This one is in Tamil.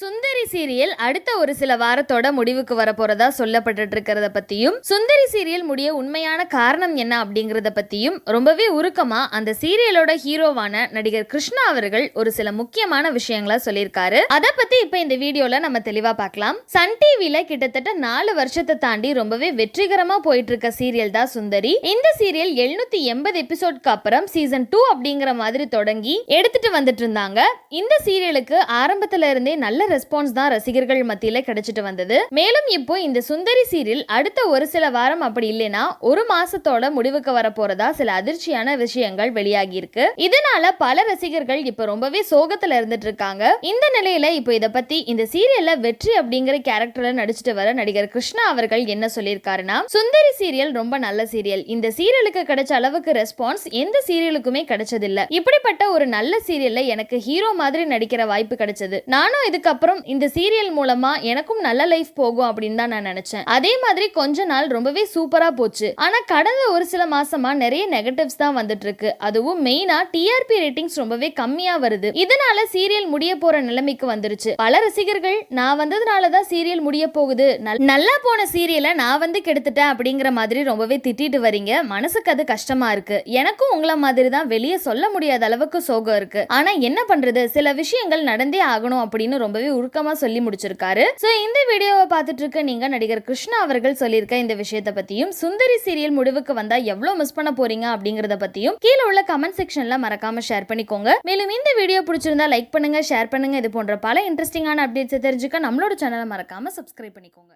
சுந்தரி சீரியல் அடுத்த ஒரு சில வாரத்தோட முடிவுக்கு வரப்போறதா சொல்லப்பட்டு இருக்கிறத பத்தியும் சுந்தரி சீரியல் முடிய உண்மையான காரணம் என்ன அப்படிங்கறத பத்தியும் ரொம்பவே உருக்கமா அந்த சீரியலோட ஹீரோவான நடிகர் கிருஷ்ணா அவர்கள் ஒரு சில முக்கியமான விஷயங்களை சொல்லியிருக்காரு. அதை பத்தி இப்ப இந்த வீடியோல நம்ம தெளிவா பார்க்கலாம் சன் டிவில கிட்டத்தட்ட நாலு வருஷத்தை தாண்டி ரொம்பவே வெற்றிகரமா போயிட்டு இருக்க சீரியல் தான் சுந்தரி. இந்த சீரியல் எழுநூத்தி எண்பது எபிசோட்க்கு அப்புறம் சீசன் டூ அப்படிங்கிற மாதிரி தொடங்கி எடுத்துட்டு வந்துட்டு இருந்தாங்க இந்த சீரியலுக்கு ஆரம்பத்துல இருந்தே நல்ல ரெஸ்பான்ஸ் தான் ரசிகர்கள் மத்தியில கிடைச்சிட்டு வந்தது. மேலும் இப்போ இந்த சுந்தரி சீரியல் அடுத்த ஒரு சில வாரம் அப்படி இல்லைன்னா ஒரு மாசத்தோட முடிவுக்கு வர போறதா சில அதிர்ச்சியான விஷயங்கள் வெளியாகி இருக்கு. இதனால பல ரசிகர்கள் இப்போ ரொம்பவே சோகத்துல இருந்துட்டு இருக்காங்க. இந்த நிலையில இப்போ இத பத்தி இந்த சீரியல்ல வெற்றி அப்படிங்கிற கேரக்டர்ல நடிச்சிட்டு வர நடிகர் கிருஷ்ணா அவர்கள் என்ன சொல்லியிருக்காருன்னா சுந்தரி சீரியல் ரொம்ப நல்ல சீரியல். இந்த சீரியலுக்கு கிடைச்ச அளவுக்கு ரெஸ்பான்ஸ் எந்த சீரியலுக்குமே கிடைச்சதில்ல. இப்படிப்பட்ட ஒரு நல்ல சீரியல்ல எனக்கு ஹீரோ மாதிரி நடிக்கிற வாய்ப்பு கிடைச்சது. நானும் இதுக்கு அதுக்கப்புறம் இந்த சீரியல் மூலமா எனக்கும் நல்ல லைஃப் போகும் அப்படின்னு தான் நான் நினைச்சேன். அதே மாதிரி கொஞ்ச நாள் ரொம்பவே சூப்பரா போச்சு. ஆனா கடந்த ஒரு சில மாசமா நிறைய நெகட்டிவ்ஸ் தான் வந்துட்டு இருக்கு. அதுவும் மெயினா டிஆர்பி ரேட்டிங்ஸ் ரொம்பவே கம்மியா வருது. இதனால சீரியல் முடிய போற நிலைமைக்கு வந்துருச்சு. பல ரசிகர்கள் நான் வந்ததுனால தான் சீரியல் முடிய போகுது. நல்- நல்லா போன சீரியலை நான் வந்து கெடுத்துட்டேன் அப்படிங்கிற மாதிரி ரொம்பவே திட்டிட்டு வரீங்க. மனசுக்கு அது கஷ்டமா இருக்கு. எனக்கும் உங்கள மாதிரி தான் வெளியே சொல்ல முடியாத அளவுக்கு சோகம் இருக்கு. ஆனா என்ன பண்றது? சில விஷயங்கள் நடந்தே ஆகணும் அப்படின்னு ரொம்பவே உருக்கமா சொல்லி முடிச்சிருக்காரு. சோ இந்த வீடியோவை பார்த்துட்டு இருக்க நீங்க நடிகர் கிருஷ்ணா அவர்கள் சொல்லியிருக்க இந்த விஷயத்தை பத்தியும் சுந்தரி சீரியல் முடிவுக்கு வந்தா எவ்வளவு மிஸ் பண்ண போறீங்க அப்படிங்கறத பத்தியும் கீழே உள்ள கமெண்ட் செக்ஷன்ல மறக்காம ஷேர் பண்ணிக்கோங்க. மேலும் இந்த வீடியோ பிடிச்சிருந்தா லைக் பண்ணுங்க ஷேர் பண்ணுங்க. இது போன்ற பல இன்ட்ரெஸ்டிங்கான அப்டேட்ஸை தெரிஞ்சுக்க நம்மளோட சேனலை மறக்காம சப்ஸ்கிரைப் பண்ணிக்கோங்க.